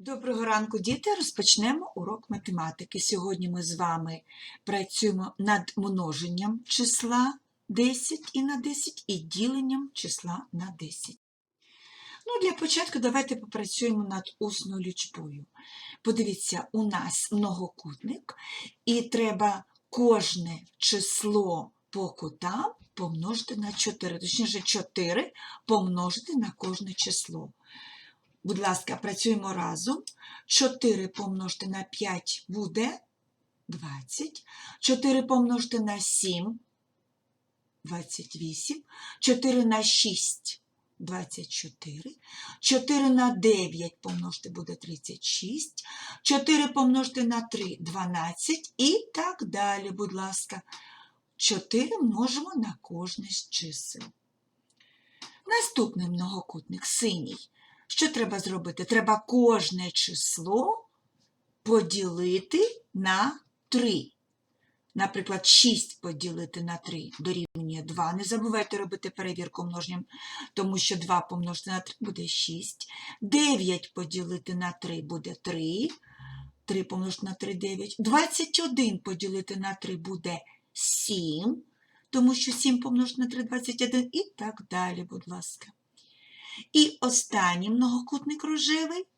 Доброго ранку, діти! Розпочнемо урок математики. Сьогодні ми з вами працюємо над множенням числа 10 і на 10 і діленням числа на 10. Ну, для початку давайте попрацюємо над усною лічбою. Подивіться, у нас многокутник, і треба кожне число по кутам помножити на 4, точніше 4 помножити на кожне число. Будь ласка, працюємо разом. 4 помножити на 5 буде 20. 4 помножити на 7 28. 4 на 6 24. 4 на 9 помножити буде 36. 4 помножити на 3 12. І так далі, будь ласка. 4 множимо на кожне з чисел. Наступний многокутник синій. Що треба зробити? Треба кожне число поділити на 3. Наприклад, 6 поділити на 3 дорівнює 2. Не забувайте робити перевірку множенням, тому що 2 помножити на 3 буде 6. 9 поділити на 3 буде 3. 3 помножити на 3 9. 21 поділити на 3 буде 7, тому що 7 помножити на 3 21 і так далі, будь ласка. І останній многокутник рожевий.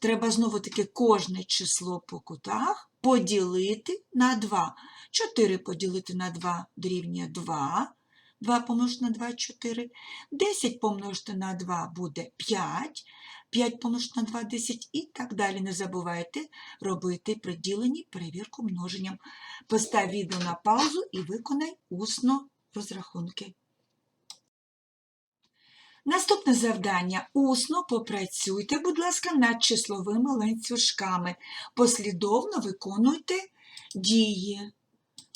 Треба знову-таки кожне число по кутах поділити на 2. 4 поділити на 2 дорівнює 2. 2 помножити на 2 – 4. 10 помножити на 2 буде 5. 5 помножити на 2 – 10 і так далі. Не забувайте робити при діленні перевірку множенням. Постав відео на паузу і виконай усно розрахунки. Наступне завдання. Усно попрацюйте, будь ласка, над числовими ланцюжками. Послідовно виконуйте дії.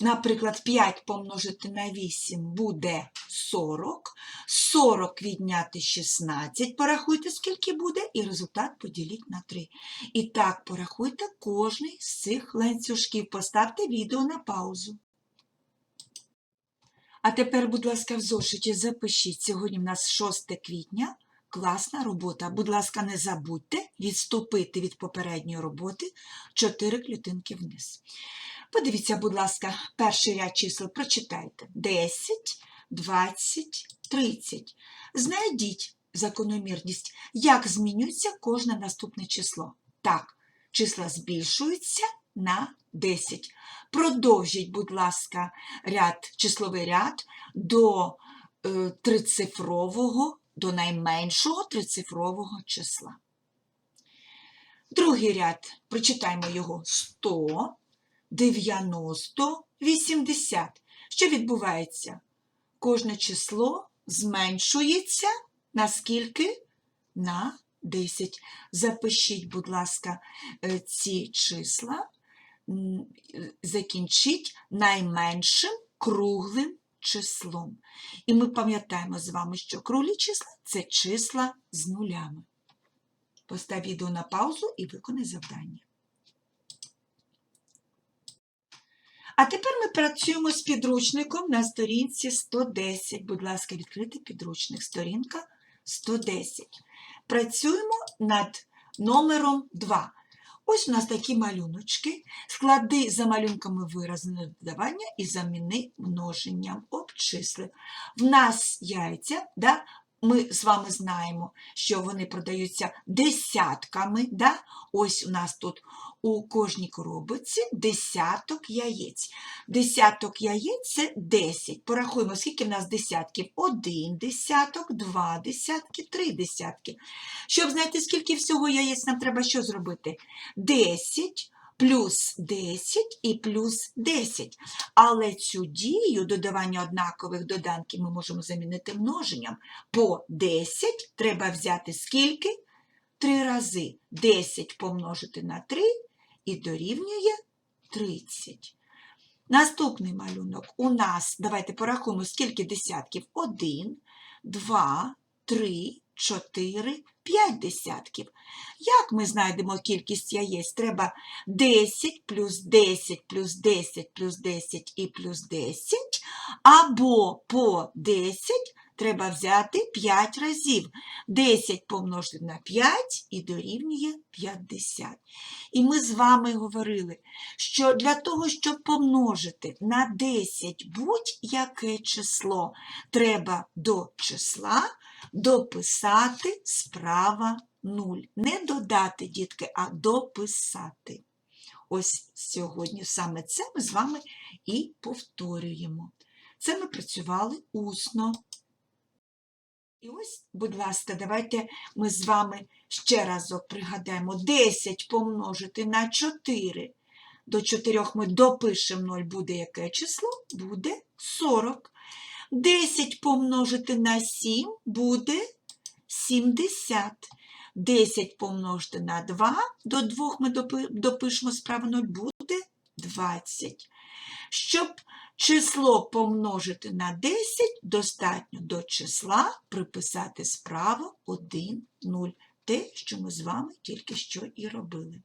Наприклад, 5 помножити на 8 буде 40. 40 відняти 16. Порахуйте, скільки буде, і результат поділіть на 3. І так, порахуйте кожний з цих ланцюжків. Поставте відео на паузу. А тепер, будь ласка, в зошиті запишіть. Сьогодні в нас 6 квітня. Класна робота. Будь ласка, не забудьте відступити від попередньої роботи 4 клітинки вниз. Подивіться, будь ласка, перший ряд чисел прочитайте. 10, 20, 30. Знайдіть закономірність, як змінюється кожне наступне число. Так, числа збільшуються на 10. Продовжіть, будь ласка, ряд, числовий ряд до е, трицифрового, до найменшого трицифрового числа. Другий ряд, прочитаємо його 100, 90, 80. Що відбувається? Кожне число зменшується на скільки? На 10. Запишіть, будь ласка, е, ці числа закінчіть найменшим круглим числом. І ми пам'ятаємо з вами, що круглі числа це числа з нулями. Постав відео на паузу і виконай завдання. А тепер ми працюємо з підручником на сторінці 110. Будь ласка, відкрити підручник. Сторінка 110. Працюємо над номером 2. Ось у нас такі малюночки. Склади за малюнками вирази на додавання і заміни множенням обчисли. В нас яйця, да? ми з вами знаємо, що вони продаються десятками. Да? Ось у нас тут у кожній коробиці десяток яєць. Десяток яєць це 10. Порахуємо, скільки в нас десятків. Один десяток, два десятки, три десятки. Щоб знайти, скільки всього яєць, нам треба що зробити? 10 плюс 10 і плюс 10. Але цю дію додавання однакових доданків ми можемо замінити множенням. По 10 треба взяти скільки? Три рази. 10 помножити на 3 і дорівнює 30. Наступний малюнок у нас, давайте порахуємо, скільки десятків. 1, 2, 3, 4, 5 десятків. Як ми знайдемо кількість яєць? Треба 10 плюс 10 плюс 10 плюс 10 і плюс 10, або по 10 треба взяти 5 разів. 10 помножити на 5 і дорівнює 50. І ми з вами говорили, що для того, щоб помножити на 10 будь-яке число, треба до числа дописати справа 0. Не додати, дітки, а дописати. Ось сьогодні саме це ми з вами і повторюємо. Це ми працювали усно. І ось, будь ласка, давайте ми з вами ще разок пригадаємо 10 помножити на 4. До 4 ми допишемо 0, буде яке число? Буде 40. 10 помножити на 7 буде 70. 10 помножити на 2, до 2 ми допишемо справа 0, буде 20. Щоб число помножити на 10, достатньо до числа приписати справа 1, 0. Те, що ми з вами тільки що і робили.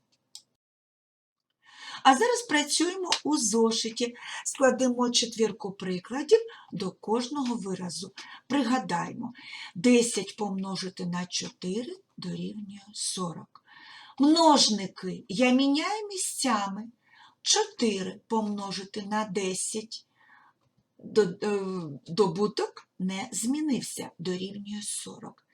А зараз працюємо у зошиті, складемо четвірку прикладів до кожного виразу. Пригадаємо, 10 помножити на 4 дорівнює 40. Множники я міняю місцями. 4 помножити на 10. Е, Добуток не змінився, дорівнює 40.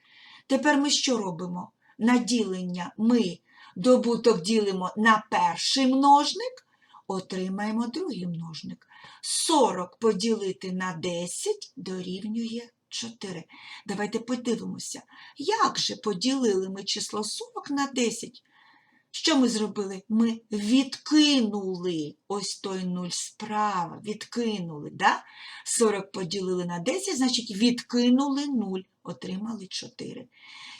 Тепер ми що робимо? На ділення ми добуток ділимо на перший множник, отримаємо другий множник. 40 поділити на 10 дорівнює 4. Давайте подивимося, як же поділили ми число 40 на 10? Що ми зробили? Ми відкинули ось той нуль справа, відкинули, да? 40 поділили на 10, значить відкинули 0, отримали 4.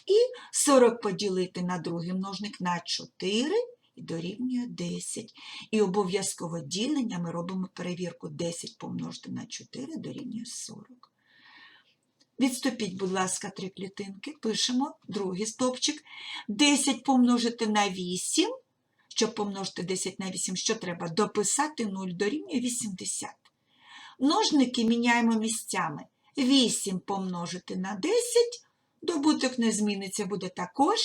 І 40 поділити на другий множник на 4 і дорівнює 10. І обов'язково ділення ми робимо перевірку 10 помножити на 4 дорівнює 40. Відступіть, будь ласка, три клітинки, пишемо другий стовпчик. 10 помножити на 8. Щоб помножити 10 на 8, що треба? Дописати 0 дорівнює 80. Множники міняємо місцями. 8 помножити на 10, добуток не зміниться, буде також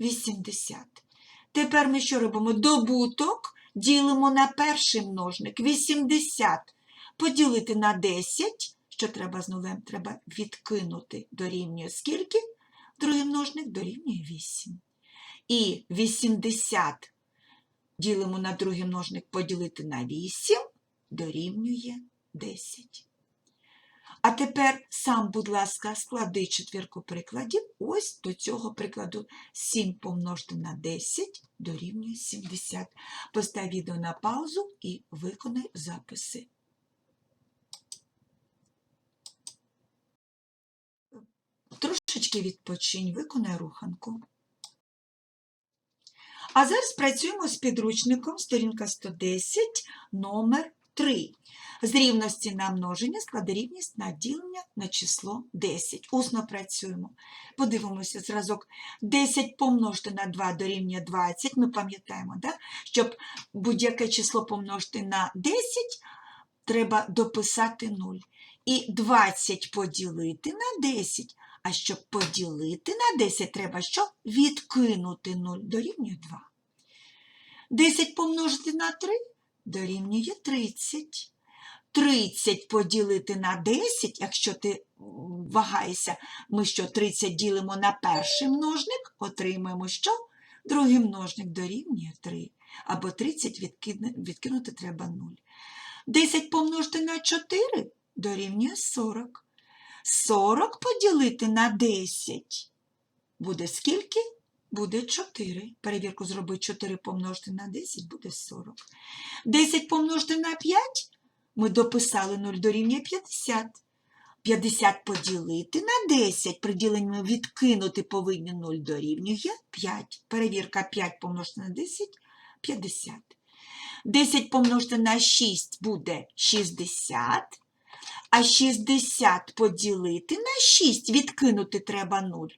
80. Тепер ми що робимо? Добуток ділимо на перший множник 80. Поділити на 10, що треба з нулем? Треба відкинути дорівнює скільки? Другий множник дорівнює 8. І 80 ділимо на другий множник поділити на 8 дорівнює 10. А тепер сам, будь ласка, склади четвірку прикладів. Ось до цього прикладу 7 помножити на 10 дорівнює 70. Постав відео на паузу і виконай записи. Трошечки відпочинь, виконай руханку. А зараз працюємо з підручником сторінка 110, номер 3. З рівності на множення складе рівність на ділення на число 10. Усно працюємо. Подивимося зразок. 10 помножити на 2 дорівнює 20. Ми пам'ятаємо, да? щоб будь-яке число помножити на 10, треба дописати 0. І 20 поділити на 10. А щоб поділити на 10, треба що? Відкинути 0 дорівнює 2. 10 помножити на 3 дорівнює 30. 30 поділити на 10, якщо ти вагаєшся, ми що 30 ділимо на перший множник, отримаємо що? Другий множник дорівнює 3. Або 30 відкине- відкинути треба 0. 10 помножити на 4 дорівнює 40. 40 поділити на 10 буде скільки? Буде 4. Перевірку зроби 4 помножити на 10 буде 40. 10 помножити на 5 ми дописали 0 дорівнює 50. 50 поділити на 10. При діленні відкинути повинні 0 дорівнює 5. Перевірка 5 помножити на 10 – 50. 10 помножити на 6 буде 60. А 60 поділити на 6 відкинути треба 0.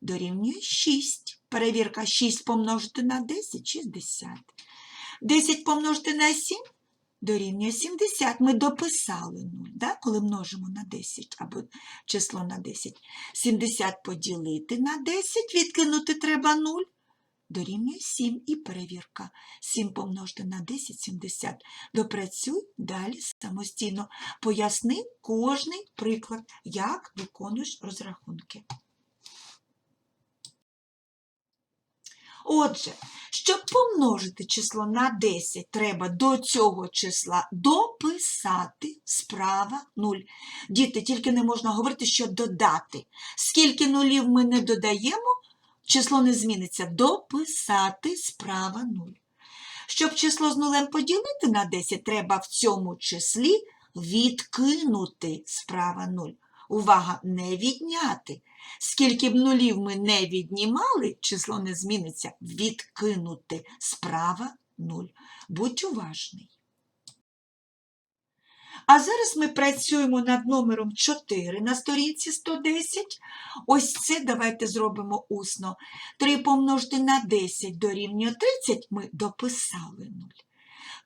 Дорівнює 6. Перевірка 6 помножити на 10 – 60. 10 помножити на 7 дорівнює 70. Ми дописали 0, да? коли множимо на 10 або число на 10. 70 поділити на 10, відкинути треба 0. Дорівнює 7 і перевірка. 7 помножити на 10, 70. Допрацюй далі самостійно. Поясни кожний приклад, як виконуєш розрахунки. Отже, щоб помножити число на 10, треба до цього числа дописати справа 0. Діти, тільки не можна говорити, що додати. Скільки нулів ми не додаємо, число не зміниться. Дописати справа 0. Щоб число з нулем поділити на 10, треба в цьому числі відкинути справа 0. Увага, не відняти. Скільки б нулів ми не віднімали, число не зміниться. Відкинути справа 0. Будь уважний. А зараз ми працюємо над номером 4 на сторінці 110. Ось це давайте зробимо усно. 3 помножити на 10 дорівнює 30, ми дописали 0.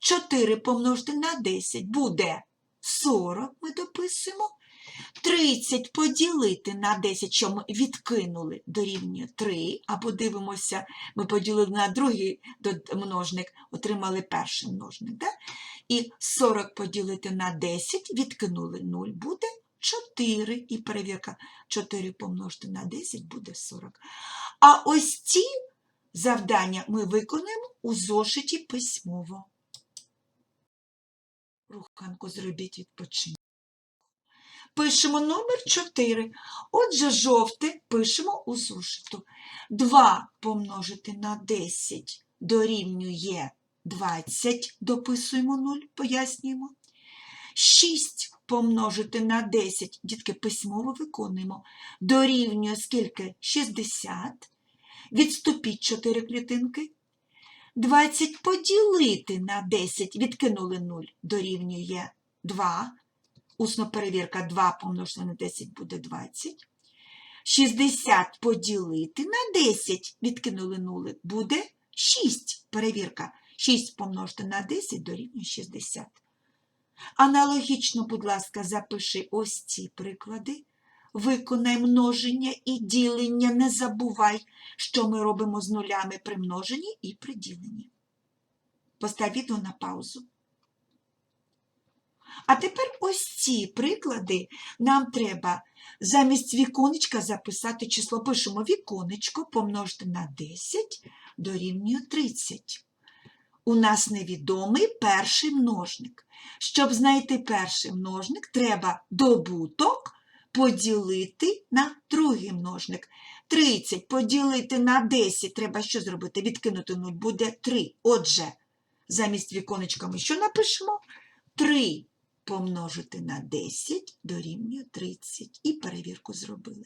4 помножити на 10 буде 40, ми дописуємо. 30 поділити на 10, що ми відкинули, дорівнює 3, або дивимося, ми поділили на другий множник, отримали перший множник. Да? І 40 поділити на 10, відкинули 0, буде 4. І перевірка 4 помножити на 10 буде 40. А ось ці завдання ми виконуємо у зошиті письмово. Руханку зробіть відпочинок. Пишемо номер 4. Отже, жовте пишемо у зошиту. 2 помножити на 10 дорівнює 20. Дописуємо 0, пояснюємо. 6 помножити на 10, дітки, письмово виконуємо. Дорівнює скільки? 60. Відступіть 4 клітинки. 20 поділити на 10, відкинули 0, дорівнює 2. Усна перевірка 2 помножити на 10 буде 20. 60 поділити на 10, відкинули 0, буде 6. Перевірка. 6 помножити на 10 дорівнює 60. Аналогічно, будь ласка, запиши ось ці приклади. Виконай множення і ділення. Не забувай, що ми робимо з нулями при множенні і при діленні. Постав відео на паузу. А тепер ось ці приклади нам треба замість віконечка записати число. Пишемо віконечко помножити на 10 дорівнює 30. У нас невідомий перший множник. Щоб знайти перший множник, треба добуток поділити на другий множник. 30 поділити на 10 треба що зробити? Відкинути 0 буде 3. Отже, замість віконечка ми що напишемо? 3 помножити на 10 дорівнює 30. І перевірку зробили.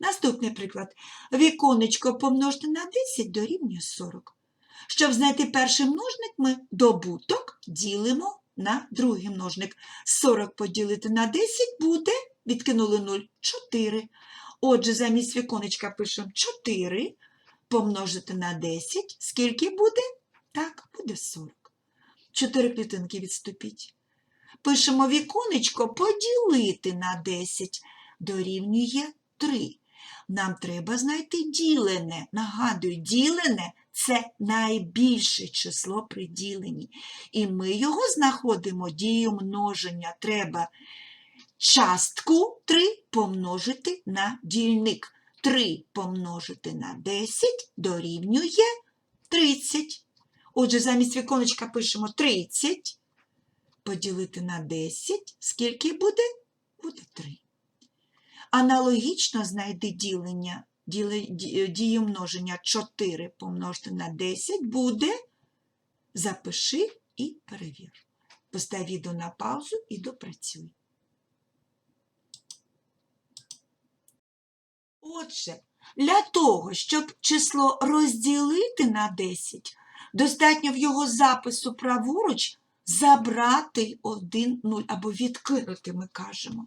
Наступний приклад. Віконечко помножити на 10 дорівнює 40. Щоб знайти перший множник, ми добуток ділимо на другий множник. 40 поділити на 10 буде, відкинули 0, 4. Отже, замість віконечка пишемо 4 помножити на 10. Скільки буде? Так, буде 40. 4 клітинки відступіть. Пишемо віконечко поділити на 10 дорівнює 3. Нам треба знайти ділене. Нагадую, ділене це найбільше число при діленні. І ми його знаходимо дією множення. Треба частку 3 помножити на дільник. 3 помножити на 10 дорівнює 30. Отже, замість віконечка пишемо 30. Поділити на 10. Скільки буде? Буде 3. Аналогічно знайди ділення, дію множення 4 помножити на 10 буде, запиши і перевір. Постав відео на паузу і допрацюй. Отже, для того, щоб число розділити на 10, достатньо в його запису праворуч забрати один нуль або відкинути, ми кажемо.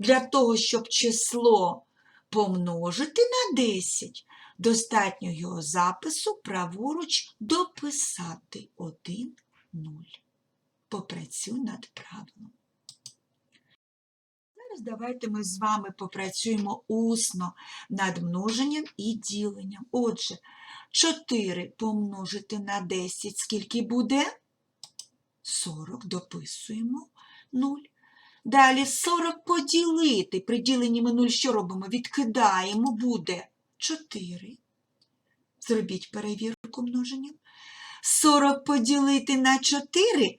Для того, щоб число помножити на 10, достатньо його запису праворуч дописати 1 0. попрацюй над правилом. Зараз давайте ми з вами попрацюємо усно над множенням і діленням. Отже, 4 помножити на 10, скільки буде? 40, дописуємо 0. Далі 40 поділити. При діленні ми 0 що робимо? Відкидаємо, буде 4. Зробіть перевірку множенням. 40 поділити на 4.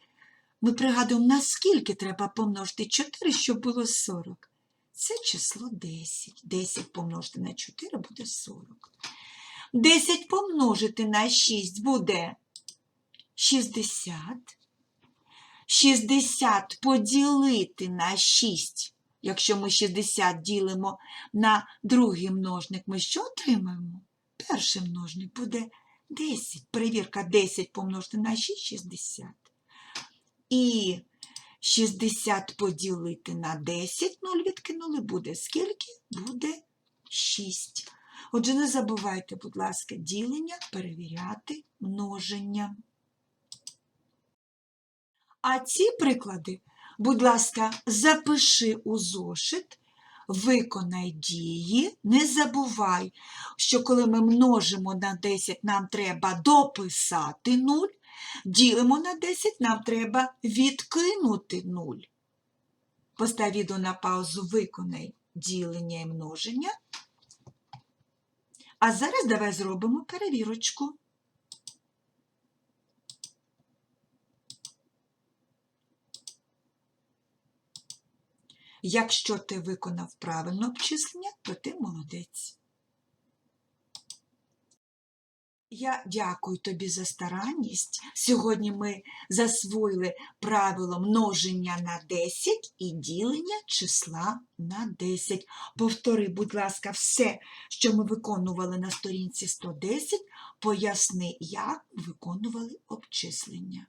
Ми пригадуємо, наскільки треба помножити 4, щоб було 40. Це число 10. 10 помножити на 4 буде 40. 10 помножити на 6 буде 60. 60 поділити на 6. Якщо ми 60 ділимо на другий множник, ми що отримаємо? Перший множник буде 10. Перевірка 10 помножити на 6 60. І 60 поділити на 10, 0 відкинули, буде скільки? Буде 6. Отже, не забувайте, будь ласка, ділення перевіряти множення. А ці приклади, будь ласка, запиши у зошит, виконай дії. Не забувай, що коли ми множимо на 10, нам треба дописати 0. Ділимо на 10, нам треба відкинути 0. Постав відео на паузу, виконай ділення і множення. А зараз давай зробимо перевірочку. Якщо ти виконав правильне обчислення, то ти молодець. Я дякую тобі за старанність. Сьогодні ми засвоїли правило множення на 10 і ділення числа на 10. Повтори, будь ласка, все, що ми виконували на сторінці 110, поясни, як виконували обчислення.